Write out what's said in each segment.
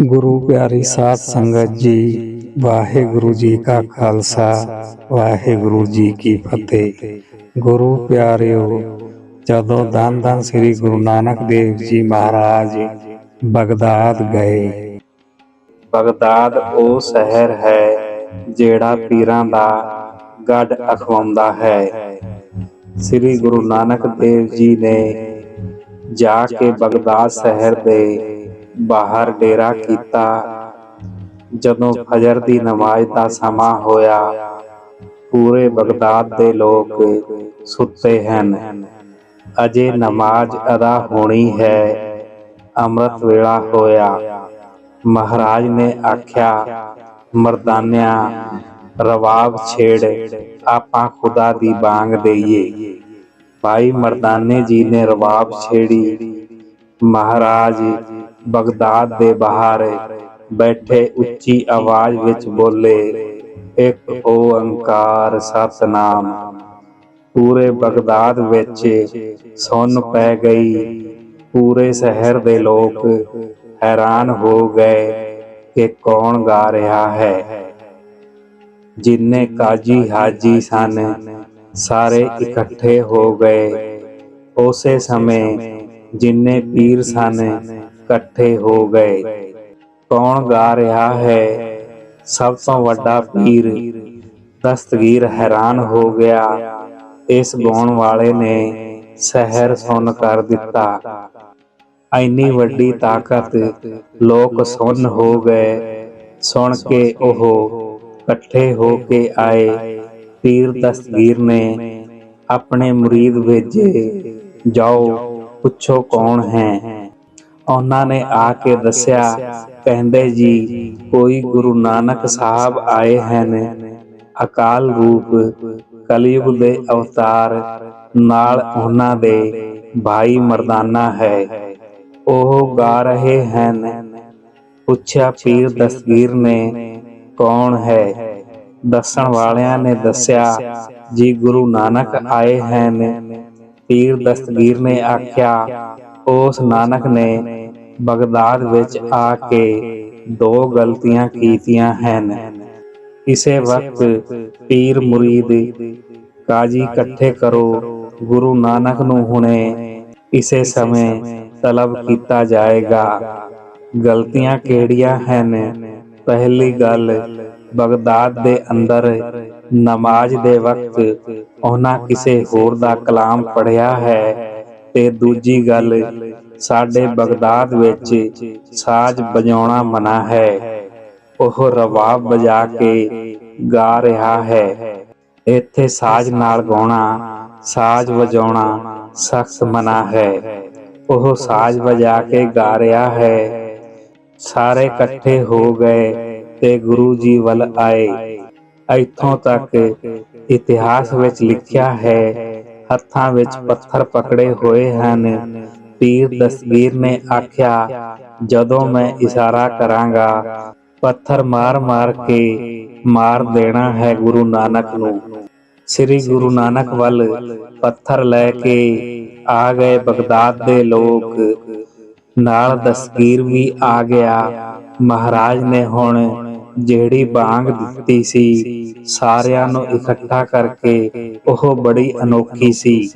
ਗੁਰੂ ਪਿਆਰੀ ਸਾਧ ਸੰਗਤ ਜੀ ਵਾਹਿਗੁਰੂ ਜੀ ਕਾ ਖਾਲਸਾ ਵਾਹਿਗੁਰੂ ਜੀ ਕੀ ਫਤਿਹ। ਗੁਰੂ ਪਿਆਰਿਓ ਜਦੋਂ ਦਨ ਸ੍ਰੀ ਗੁਰੂ ਨਾਨਕ ਦੇਵ ਜੀ ਮਹਾਰਾਜ ਬਗਦਾਦ ਗਏ। ਬਗਦਾਦ ਉਹ ਸ਼ਹਿਰ ਹੈ ਜਿਹੜਾ ਪੀਰਾਂ ਦਾ ਗੜ ਅਖਵਾਉਂਦਾ ਹੈ। ਸ੍ਰੀ ਗੁਰੂ ਨਾਨਕ ਦੇਵ ਜੀ ਨੇ ਜਾ ਕੇ ਬਗਦਾਦ ਸ਼ਹਿਰ ਦੇ ਬਾਹਰ ਡੇਰਾ ਕੀਤਾ। ਜਦੋਂ ਫਜਰ ਦੀ ਨਮਾਜ਼ ਦਾ ਸਮਾਂ ਹੋਇਆ, ਪੂਰੇ ਬਗਦਾਦ ਦੇ ਲੋਕ ਸੁੱਤੇ ਹਨ। ਅਜੇ ਨਮਾਜ਼ ਅਦਾ ਹੋਣੀ ਹੈ, ਅੰਮ੍ਰਿਤ ਵੇਲਾ ਹੋਇਆ। ਮਹਾਰਾਜ ਨੇ ਆਖਿਆ, ਮਰਦਾਨਿਆਂ, ਰਵਾਬ ਛੇੜ, ਆਪਾਂ ਖੁਦਾ ਦੀ ਬਾਂਗ ਦੇਈਏ। ਭਾਈ ਮਰਦਾਨੇ ਜੀ ਨੇ ਰਵਾਬ ਛੇੜੀ, ਮਹਾਰਾਜ ਬਗਦਾਦ ਦੇ ਬਾਹਰ ਬੈਠੇ ਉੱਚੀ ਆਵਾਜ਼ ਵਿੱਚ ਬੋਲੇ, ਇੱਕ ਓੰਕਾਰ ਸਤਨਾਮ। ਪੂਰੇ ਬਗਦਾਦ ਵਿੱਚ ਸੁੰਨ ਪੈ ਗਈ। ਪੂਰੇ ਸ਼ਹਿਰ ਦੇ ਲੋਕ ਹੈਰਾਨ ਹੋ ਗਏ ਕਿ ਕੌਣ ਗਾ ਰਿਹਾ ਹੈ। ਜਿੰਨੇ ਕਾਜੀ ਹਾਜੀ ਸਨ, ਸਾਰੇ ਇਕੱਠੇ ਹੋ ਗਏ। ਉਸੇ ਸਮੇਂ ਜਿੰਨੇ ਪੀਰ ਸਨ ਇਕੱਠੇ ਹੋ ਗਏ। ਕੌਣ ਗਾ ਰਿਹਾ ਹੈ? ਸਭ ਤੋਂ ਵੱਡਾ ਪੀਰ ਦਸਤਗੀਰ ਹੈਰਾਨ ਹੋ ਗਿਆ। ਇਸ ਗਾਉਣ ਵਾਲੇ ਨੇ ਸਹਿਰ ਸੁਣ ਕਰ ਦਿੱਤਾ। ਐਨੀ ਵੱਡੀ ਤਾਕਤ ਲੋਕ ਸੁਣ ਹੋ ਗਏ। ਸੁਣ ਕੇ ਉਹ ਇਕੱਠੇ ਹੋ ਕੇ ਆਏ। ਪੀਰ ਦਸਤਗੀਰ ਨੇ ਆਪਣੇ ਮੁਰੀਦ ਭੇਜੇ, ਜਾਓ, ਪੁੱਛੋ ਕੌਣ ਹੈ? ਉਹਨਾਂ ਨੇ ਆ ਕੇ ਦੱਸਿਆ, ਕਹਿੰਦੇ ਜੀ, ਕੋਈ ਗੁਰੂ ਨਾਨਕ ਸਾਹਿਬ ਆਏ ਹਨ। ਅਕਾਲ ਰੂਪ ਕਲਯੁਗ ਦੇ ਅਵਤਾਰ ਨਾਲ ਉਹਨਾਂ ਦੇ ਭਾਈ ਮਰਦਾਨਾ ਹੈ। ਉਹ ਗਾ ਰਹੇ ਹਨ। ਪੁੱਛਿਆ, ਪੀਰ ਦਸਗੀਰ ਨੇ ਕੌਣ ਹੈ? ਦੱਸਣ ਵਾਲਿਆਂ ਨੇ ਦੱਸਿਆ, ਜੀ, ਗੁਰੂ ਨਾਨਕ ਆਏ ਹਨ। ਪੀਰ ਦਸਤਗੀਰ ਨੇ ਆਖਿਆ, ਉਸ ਨਾਨਕ ਨੇ ਬਗਦਾਦ ਵਿੱਚ ਆ ਕੇ ਦੋ ਗਲਤੀਆਂ ਕੀਤੀਆਂ ਹਨ। ਇਸੇ ਵਕਤ ਪੀਰ ਮੁਰੀਦ ਕਾਜੀ ਇਕੱਠੇ ਕਰੋ ਗੁਰੂ ਨਾਨਕ ਨੂੰ ਹੁਣੇ ਇਸੇ ਸਮੇਂ ਤਲਬ ਕੀਤਾ ਜਾਏਗਾ। ਗਲਤੀਆਂ ਕਿਹੜੀਆਂ ਹਨ? ਪਹਿਲੀ ਗੱਲ ਬਗਦਾਦ ਦੇ ਅੰਦਰ ਨਮਾਜ਼ ਦੇ ਵਕਤ ਉਹਨਾਂ ਕਿਸੇ ਹੋਰ ਦਾ ਕਲਾਮ ਪੜਿਆ ਹੈ ਤੇ ਦੂਜੀ ਗੱਲ ਸਾਡੇ ਬਗਦਾਦ ਵਿੱਚ ਸਾਜ਼ ਵਜਾਉਣਾ ਮਨਾ ਹੈ। ਉਹ ਰਵਾਬ ਵਜਾ ਕੇ ਗਾ ਰਿਹਾ ਹੈ। ਇੱਥੇ ਸਾਜ਼ ਨਾਲ ਗਾਉਣਾ, ਸਾਜ਼ ਵਜਾਉਣਾ ਸਖਤ ਮਨਾ ਹੈ। ਉਹ ਸਾਜ਼ ਵਜਾ ਕੇ ਗਾ ਰਿਹਾ ਹੈ। ਸਾਰੇ ਇਕੱਠੇ ਹੋ ਗਏ ਤੇ ਗੁਰੂ ਜੀ ਵੱਲ ਆਏ। ਇੱਥੋਂ ਤੱਕ ਇਤਿਹਾਸ ਵਿੱਚ ਲਿਖਿਆ ਹੈ, ਹੱਥਾਂ ਵਿੱਚ ਪੱਥਰ ਪਕੜੇ ਹੋਏ ਹਨ। ਪੀਰ ਦਸਤਗੀਰ ਨੇ ਆਖਿਆ, ਜਦੋਂ ਮੈਂ ਇਸ਼ਾਰਾ ਕਰਾਂਗਾ, ਪੱਥਰ ਮਾਰ-ਮਾਰ ਕੇ ਮਾਰ ਦੇਣਾ ਹੈ ਗੁਰੂ ਨਾਨਕ ਨੂੰ। ਸ੍ਰੀ ਗੁਰੂ ਨਾਨਕ ਵੱਲ ਪੱਥਰ ਲੈ ਕੇ ਆ ਗਏ ਬਗਦਾਦ ਦੇ ਲੋਕ। ਨਾਲ ਦਸਤਗੀਰ ਵੀ ਆ ਗਿਆ। ਮਹਾਰਾਜ ਨੇ ਹੁਣ ਜਿਹੜੀ ਬਾਗ ਦਿੱਤੀ ਸੀ, ਸਾਰਿਆਂ ਨੂੰ ਇਕੱਠਾ ਕਰਕੇ ਉਹ ਬੜੀ ਅਨੋਖੀ ਸੀ।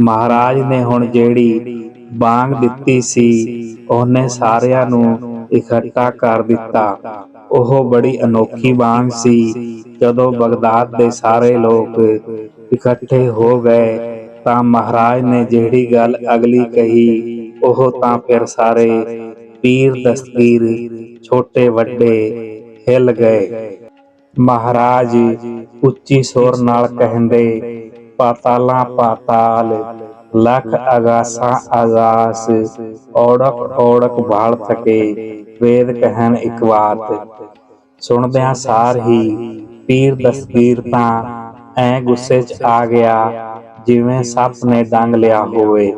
ਮਹਾਰਾਜ ਨੇ ਹੁਣ ਜਿਹੜੀ ਬਾਗ ਦਿੱਤੀ ਸੀ, ਉਹਨੇ ਸਾਰਿਆਂ ਨੂੰ ਇਕੱਠਾ ਕਰ ਦਿੱਤਾ। ਉਹ ਬੜੀ ਅਨੋਖੀ ਬਾਗ ਸੀ। ਜਦੋਂ ਬਗਦਾਦ ਦੇ ਸਾਰੇ ਲੋਕ ਇਕੱਠੇ ਹੋ ਗਏ, ਤਾਂ ਮਹਾਰਾਜ ਨੇ ਜਿਹੜੀ ਗੱਲ ਅਗਲੀ ਕਹੀ, ਉਹ ਤਾਂ ਫਿਰ ਸਾਰੇ ਪੀਰ ਦਸਤਗੀਰ ਛੋਟੇ ਵੱਡੇ, ਹਿੱਲ ਗਏ। ਮਹਾਰਾਜ ਉੱਚੀ ਸੁਰ ਨਾਲ ਕਹਿੰਦੇ, ਪਾਤਾਲਾਂ, ਪਾਤਾਲ ਲੱਖ ਅਗਾਸਾਂ ਅਗਾਸ, ਔੜਕ ਔੜਕ ਬਾਲ ਥਕੇ, ਵੇਦ ਕਹਿਣ ਇੱਕ ਬਾਤ ਸੁਣਦਿਆਂ ਸਾਰ ਹੀ ਪੀਰ ਦਸਤਗੀਰ ਤਾਂ ਐ ਗੁੱਸੇ 'ਚ ਆ ਗਿਆ, ਜਿਵੇਂ ਸੱਪ ਨੇ ਡੰਗ ਲਿਆ ਹੋਵੇ।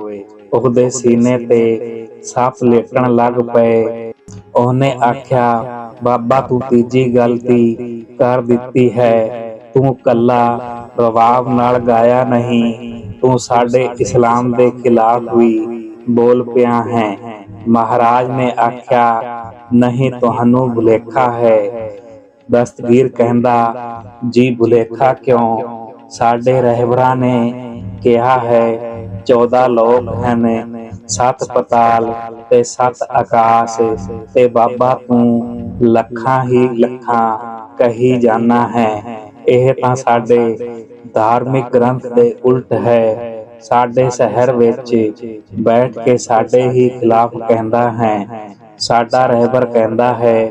ਉਹਦੇ ਸੀਨੇ ਤੇ ਸੱਪ ਲੇਟਣ ਲੱਗ ਪਏ। ਉਹਨੇ ਆਖਿਆ, ਬਾਬਾ, ਤੂੰ ਤੀਜੀ ਗਲਤੀ ਕਰ ਦਿੱਤੀ ਹੈ। ਤੂੰ ਕੱਲਾ ਰਵਾਬ ਨਾਲ ਗਾਇਆ ਨਹੀਂ। ਤੂੰ ਸਾਡੇ ਇਸਲਾਮ ਦੇ ਖਿਲਾਫ ਵੀ ਬੋਲ ਪਿਆ ਹੈ। ਮਹਾਰਾਜ ਨੇ ਆਖਿਆ, ਨਹੀਂ, ਤੁਹਾਨੂੰ ਭੁਲੇਖਾ ਹੈ। ਦਸਤਗੀਰ ਕਹਿੰਦਾ, ਜੀ, ਭੁਲੇਖਾ ਕਿਉਂ? ਸਾਡੇ ਰਹਿਬਰਾਂ ਨੇ ਕਿਹਾ ਹੈ 14 ਲੋਕ ਹਨ, ਸੱਤ ਪਤਾਲ ਤੇ ਸੱਤ ਆਕਾਸ਼ ਤੇ ਬਾਬਾ ਤੂੰ ਲੱਖਾਂ ਹੀ ਲੱਖਾਂ ਕਹੀ ਜਾਣਾ ਹੈ। ਇਹ ਤਾਂ ਸਾਡੇ ਧਾਰਮਿਕ ਗ੍ਰੰਥ ਦੇ ਉਲਟ ਹੈ। ਸਾਡੇ ਸ਼ਹਿਰ ਵਿੱਚ ਬੈਠ ਕੇ ਸਾਡੇ ਹੀ ਖਿਲਾਫ ਕਹਿੰਦਾ ਹੈ। ਸਾਡਾ ਰਹਿਬਰ ਕਹਿੰਦਾ ਹੈ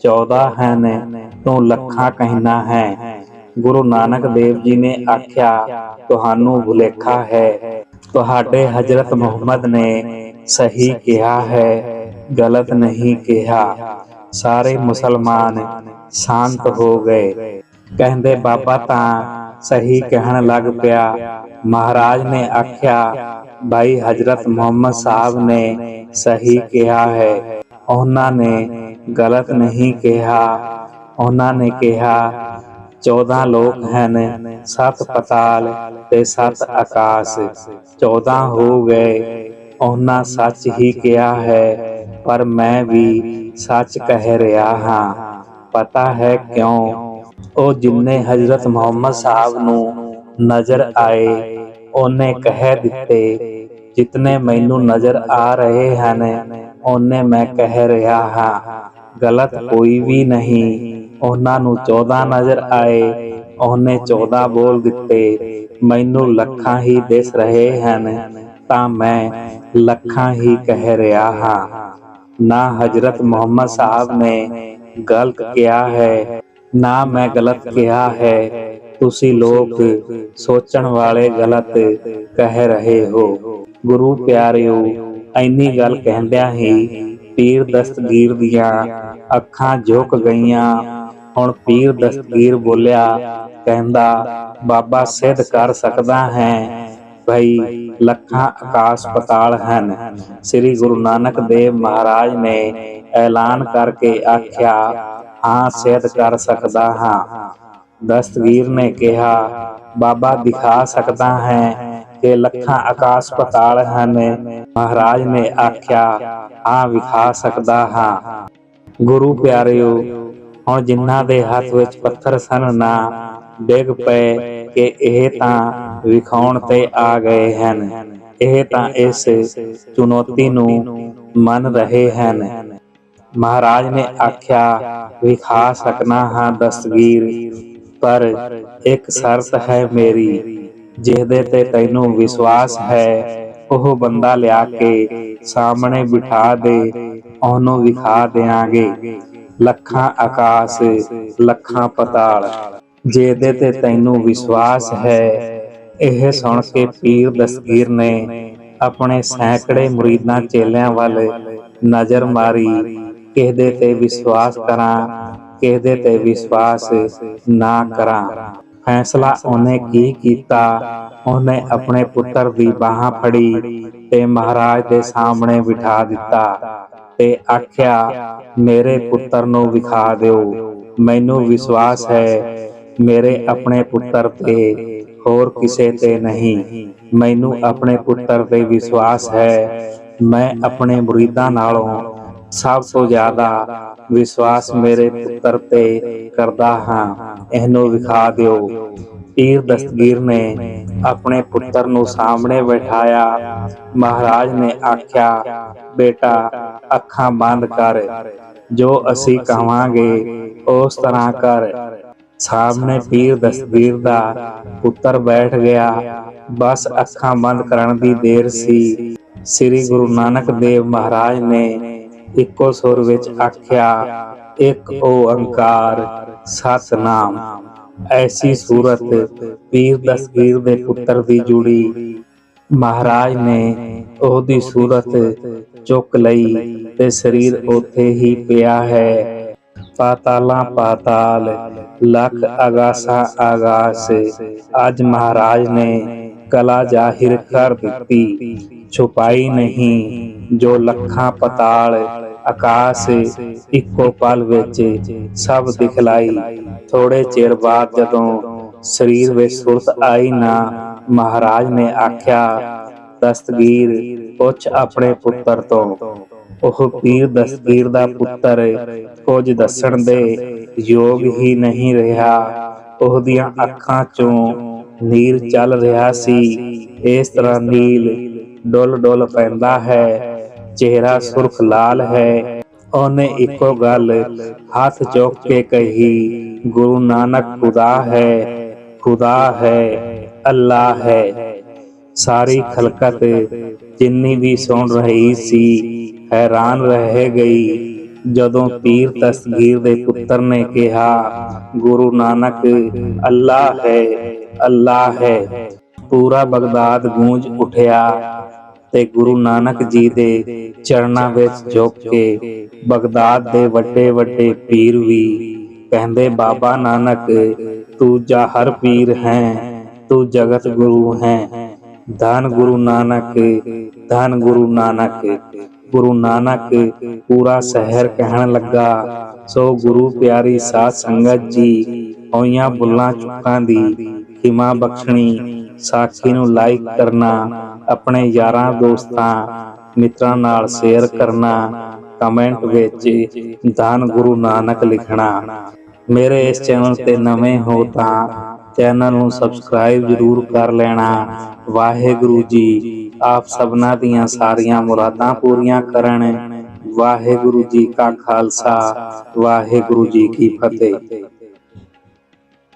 14 ਹਨ ਤੂੰ ਲੱਖਾਂ ਕਹਿਣਾ ਹੈ। ਗੁਰੂ ਨਾਨਕ ਦੇਵ ਜੀ ਨੇ ਆਖਿਆ, ਤੁਹਾਨੂੰ ਭੁਲੇਖਾ ਹੈ। ਤੁਹਾਡੇ ਹਜ਼ਰਤ ਮੁਹੰਮਦ ਨੇ ਸਹੀ ਕਿਹਾ ਹੈ, ਗਲਤ ਨਹੀਂ ਕਿਹਾ। ਸਾਰੇ ਮੁਸਲਮਾਨ ਸ਼ਾਂਤ ਹੋ ਗਏ। ਕਹਿੰਦੇ, ਬਾਬਾ ਤਾਂ ਸਹੀ ਕਹਿਣ ਲੱਗ ਪਿਆ। ਮਹਾਰਾਜ ਨੇ ਆਖਿਆ ਭਾਈ ਹਜ਼ਰਤ ਮੁਹੰਮਦ ਸਾਹਿਬ ਨੇ ਸਹੀ ਕਿਹਾ ਹੈ। ਉਹਨਾਂ ਨੇ ਗਲਤ ਨਹੀਂ ਕਿਹਾ। ਉਹਨਾਂ ਨੇ ਕਿਹਾ 14 ਲੋਕ ਹਨ ਸੱਤ ਪਤਾਲ ਤੇ ਸੱਤ ਆਕਾਸ਼। 14 ਹੋ ਗਏ। ਉਹਨਾਂ ਸੱਚ ਹੀ ਕਿਹਾ ਹੈ ਪਰ ਮੈਂ ਵੀ ਸੱਚ ਕਹਿ ਰਿਹਾ ਹਾਂ। ਪਤਾ ਹੈ ਕਿਉਂ? ਉਹ ਜਿੰਨੇ ਹਜ਼ਰਤ ਮੁਹੰਮਦ ਸਾਹਿਬ ਨੂੰ ਨਜ਼ਰ ਆਏ, ਉਹਨੇ ਕਹਿ ਦਿੱਤੇ, ਜਿਤਨੇ ਮੈਨੂੰ ਨਜ਼ਰ ਆ ਰਹੇ ਹਨ, ਉਹਨੇ ਮੈਂ ਕਹਿ ਰਿਹਾ ਹਾਂ। ਗਲਤ ਕੋਈ ਵੀ ਨਹੀਂ। ਉਹਨਾਂ ਨੂੰ 14 ਨਜ਼ਰ ਆਏ, ਉਹਨੇ 14 ਬੋਲ ਦਿੱਤੇ, ਮੈਨੂੰ ਲੱਖਾਂ ਹੀ ਦਿਸ ਰਹੇ ਹਨ, ਤਾਂ ਮੈਂ ਲੱਖਾਂ ਹੀ ਕਹਿ ਰਿਹਾ ਹਾਂ। ਨਾ ਹਜ਼ਰਤ ਮੁਹੰਮਦ ਸਾਹਿਬ ਨੇ ਗਲਤ ਕਿਹਾ ਹੈ ਨਾ ਮੈਂ ਗਲਤ ਕਿਹਾ ਹੈ। ਤੁਸੀਂ ਲੋਕ ਸੋਚਣ ਵਾਲੇ ਗਲਤ ਕਹਿ ਰਹੇ ਹੋ। ਗੁਰੂ ਪਿਆਰਿਓ ਐਨੀ ਗੱਲ ਕਹਿੰਦਿਆਂ ਹੀ ਪੀਰ ਦਸਤਗੀਰ ਦੀਆਂ ਅੱਖਾਂ ਝੁਕ ਗਈਆਂ। ਹੁਣ ਪੀਰ ਦਸਤਗੀਰ ਬੋਲਿਆ, ਕਹਿੰਦਾ, ਬਾਬਾ ਸਿੱਧ ਕਰ ਸਕਦਾ ਹੈ। ਭਈ, ਲੱਖਾਂ ਆਕਾਸ਼ ਪਤਾਲ ਹਨ। ਸ੍ਰੀ ਗੁਰੂ ਨਾਨਕ ਦੇਵ ਮਹਾਰਾਜ ਨੇ ਐਲਾਨ ਕਰਕੇ ਆਖਿਆ ਹਾਂ, ਸਿੱਧ ਕਰ ਸਕਦਾ ਹਾਂ। ਦਸਤਗੀਰ ਨੇ ਕਿਹਾ, ਬਾਬਾ ਦਿਖਾ ਸਕਦਾ ਹੈ ਕਿ ਲੱਖਾਂ ਆਕਾਸ਼ ਪਤਾਲ ਹਨ। ਮਹਾਰਾਜ ਨੇ ਆਖਿਆ ਹਾਂ ਵਿਖਾ ਸਕਦਾ ਹਾਂ। ਗੁਰੂ ਪਿਆਰਿਓ, ਹੁਣ ਜਿਨ੍ਹਾਂ ਦੇ ਹੱਥ ਵਿੱਚ ਪੱਥਰ ਸਨ ਨਾ, ਡਿੱਗ ਪਏ ਕਿ ਇਹ ਤਾਂ ਵਿਖਾਉਣ ਤੇ ਆ ਗਏ ਹਨ। ਇਹ ਤਾਂ ਇਸ ਚੁਣੌਤੀ ਨੂੰ ਮੰਨ ਰਹੇ ਹਨ। ਮਹਾਰਾਜ ਨੇ ਆਖਿਆ ਵਿਖਾ ਸਕਣਾ ਹਾਂ ਦਸਤਗੀਰ ਪਰ ਇੱਕ ਸ਼ਰਤ ਹੈ ਮੇਰੀ, ਜਿਹਦੇ ਤੇ ਤੈਨੂੰ ਵਿਸ਼ਵਾਸ ਹੈ। ਉਹ ਬੰਦਾ ਲਿਆ ਕੇ ਸਾਹਮਣੇ ਬਿਠਾ ਦੇ, ਉਹਨੂੰ ਵਿਖਾ ਦੇਾਂਗੇ ਲੱਖਾਂ ਆਕਾਸ਼, ਲੱਖਾਂ ਪਤਾਲ, ਜਿਹਦੇ ਤੇ ਤੈਨੂੰ ਵਿਸ਼ਵਾਸ ਹੈ। ਇਹ ਸੁਣ ਕੇ ਪੀਰ ਦਸਗੀਰ ਨੇ ਆਪਣੇ ਸੈਂਕੜੇ ਮੁਰੀਦਾਂ ਚੇਲਿਆਂ ਵੱਲ ਨਜ਼ਰ ਮਾਰੀ। ਕਿਹਦੇ ਤੇ ਵਿਸ਼ਵਾਸ ਕਰਾਂ ਕਿਹਦੇ ਤੇ ਵਿਸ਼ਵਾਸ ਨਾ ਕਰਾਂ। ਫੈਸਲਾ ਉਹਨੇ ਕੀ ਕੀਤਾ? ਉਹਨੇ ਆਪਣੇ ਪੁੱਤਰ ਦੀ ਬਾਹਾਂ ਫੜੀ ਤੇ ਮਹਾਰਾਜ ਦੇ ਸਾਹਮਣੇ ਬਿਠਾ ਦਿੱਤਾ ਤੇ ਆਖਿਆ, ਮੇਰੇ ਪੁੱਤਰ ਨੂੰ ਵਿਖਾ ਦਿਓ। ਮੈਨੂੰ ਵਿਸ਼ਵਾਸ ਹੈ ਮੇਰੇ ਆਪਣੇ ਪੁੱਤਰ ਤੇ, ਹੋਰ ਕਿਸੇ ਤੇ ਨਹੀਂ। ਮੈਨੂੰ ਆਪਣੇ ਪੁੱਤਰ ਤੇ ਵਿਸ਼ਵਾਸ ਹੈ। ਮੈਂ ਆਪਣੇ ਮੁਰੀਦਾਂ ਨਾਲੋਂ ਸਭ ਤੋਂ ਜ਼ਿਆਦਾ ਵਿਸ਼ਵਾਸ ਮੇਰੇ ਪੁੱਤਰ ਤੇ ਕਰਦਾ ਹਾਂ। ਇਹਨੂੰ ਵਿਖਾ ਦਿਓ। ਪੀਰ ਦਸਤਗੀਰ ਨੇ ਆਪਣੇ ਪੁੱਤਰ ਨੂੰ ਸਾਹਮਣੇ ਬਿਠਾਇਆ। ਮਹਾਰਾਜ ਨੇ ਆਖਿਆ, ਬੇਟਾ, ਅੱਖਾਂ ਬੰਦ ਕਰ। ਜੋ ਅਸੀਂ ਕਹਾਂਗੇ, ਉਸ ਤਰ੍ਹਾਂ ਕਰ। ਸਾਹਮਣੇ ਪੀਰ ਦਸਤਗੀਰ ਦਾ ਪੁੱਤਰ ਬੈਠ ਗਿਆ। ਬਸ ਅੱਖਾਂ ਬੰਦ ਕਰਨ ਦੀ ਦੇਰ ਸੀ। ਸ੍ਰੀ ਗੁਰੂ ਨਾਨਕ ਦੇਵ ਮਹਾਰਾਜ ਨੇ ਇੱਕੋ ਸੁਰ ਵਿੱਚ ਆਖਿਆ, ਇੱਕ ਓੰਕਾਰ ਸਤਨਾਮ। ਐਸੀ ਸੂਰਤ ਪੀਰ ਦਸਗੀਰ ਦੇ ਪੁੱਤਰ ਦੀ ਜੁੜੀ। ਮਹਾਰਾਜ ਨੇ ਉਹਦੀ ਸੂਰਤ ਚੁੱਕ ਲਈ ਤੇ ਸਰੀਰ ਉੱਥੇ ਹੀ ਪਿਆ ਹੈ। ਪਾਤਾਲਾਂ ਪਾਤਾਲ, ਲੱਖ ਆਗਾਸਾ ਆਗਾਸ ਅੱਜ ਮਹਾਰਾਜ ਨੇ ਕਲਾ ਜ਼ਾਹਿਰ ਕਰ ਦਿੱਤੀ, ਛੁਪਾਈ ਨਹੀਂ, ਜੋ ਲੱਖਾਂ ਪਤਾਲ ਆਕਾਸ਼ ਇੱਕੋ ਪਲ ਵਿੱਚ ਸਭ ਦਿਖਲਾਈ। ਥੋੜੇ ਚਿਰ ਬਾਅਦ ਜਦੋਂ ਸਰੀਰ ਵਿੱਚ ਸੁਰਤ ਆਈ ਨਾ, ਮਹਾਰਾਜ ਨੇ ਆਖਿਆ, ਦਸਤਗੀਰ, ਪੁੱਛ ਆਪਣੇ ਪੁੱਤਰ ਤੋਂ। ਉਹ ਪੀਰ ਦਸਤਗੀਰ ਦਾ ਪੁੱਤਰ ਕੁਝ ਦੱਸਣ ਦੇ ਯੋਗ ਹੀ ਨਹੀਂ ਰਿਹਾ। ਉਹਦੀਆਂ ਅੱਖਾਂ ਚੋਂ ਨੀਲ ਚੱਲ ਰਿਹਾ ਸੀ। ਇਸ ਤਰ੍ਹਾਂ ਨੀਲ ਡੁੱਲ ਡੁੱਲ ਪੈਂਦਾ ਹੈ। ਚਿਹਰਾ ਸੁਰਖ ਲਾਲ ਹੈ। ਉਹਨੇ ਇੱਕੋ ਗੱਲ ਹੱਥ ਚੁੱਕ ਕੇ ਕਹੀ, ਗੁਰੂ ਨਾਨਕ ਖੁਦਾ ਹੈ ਖੁਦਾ ਹੈ ਅੱਲਾ ਹੈ। ਸਾਰੀ ਖਲਕਤ ਜਿੰਨੀ ਵੀ ਸੁਣ ਰਹੀ ਸੀ, ਹੈਰਾਨ ਰਹਿ ਗਈ। ਜਦੋਂ ਪੀਰ ਤਸਗੀਰ ਦੇ ਪੁੱਤਰ ਨੇ ਕਿਹਾ, ਗੁਰੂ ਨਾਨਕ ਅੱਲਾ ਹੈ ਅੱਲਾ ਹੈ। ਪੂਰਾ ਬਗਦਾਦ ਗੂੰਜ ਉਠਿਆ ਤੇ ਗੁਰੂ ਨਾਨਕ ਜੀ ਦੇ ਚਰਨਾਂ ਵਿੱਚ ਝੁਕ ਕੇ ਬਗਦਾਦ ਦੇ ਵੱਡੇ ਵੱਡੇ ਪੀਰ ਵੀ ਕਹਿੰਦੇ, ਬਾਬਾ ਨਾਨਕ, ਤੂੰ ਜਾਹਰ ਪੀਰ ਹੈ, ਤੂੰ ਜਗਤ ਗੁਰੂ ਹੈ। ਧੰਨ ਗੁਰੂ ਨਾਨਕ, ਧੰਨ ਗੁਰੂ ਨਾਨਕ। ਗੁਰੂ ਨਾਨਕ ਪੂਰਾ ਸ਼ਹਿਰ ਕਹਿਣ ਲੱਗਾ, ਸੋ ਗੁਰੂ ਪਿਆਰੀ ਸਾਧ ਸੰਗਤ ਜੀ ਹੋਈਆਂ ਬੁੱਲਾਂ ਚੁੱਕਾਂ ਦੀ ਖਿਮਾ ਬਖਸ਼ਣੀ, ਸਾਖੀ ਨੂੰ ਲਾਈਕ ਕਰਨਾ, ਆਪਣੇ ਯਾਰਾਂ ਦੋਸਤਾਂ, ਮਿੱਤਰਾਂ ਨਾਲ ਸ਼ੇਅਰ ਕਰਨਾ ਕਮੈਂਟ ਵਿੱਚ ਧੰਨ ਗੁਰੂ ਨਾਨਕ ਲਿਖਣਾ। ਮੇਰੇ ਇਸ ਚੈਨਲ ਤੇ ਨਵੇਂ ਹੋ ਤਾਂ ਚੈਨਲ ਨੂੰ ਸਬਸਕ੍ਰਾਈਬ ਜ਼ਰੂਰ ਕਰ ਲੈਣਾ। ਵਾਹਿਗੁਰੂ ਜੀ, ਆਪ ਸਭਨਾ ਦੀਆਂ ਸਾਰੀਆਂ ਮੁਰਾਦਾਂ ਪੂਰੀਆਂ ਕਰਨ। ਵਾਹਿਗੁਰੂ ਜੀ ਕਾ ਖਾਲਸਾ, ਵਾਹਿਗੁਰੂ ਜੀ ਕੀ ਫਤਿਹ।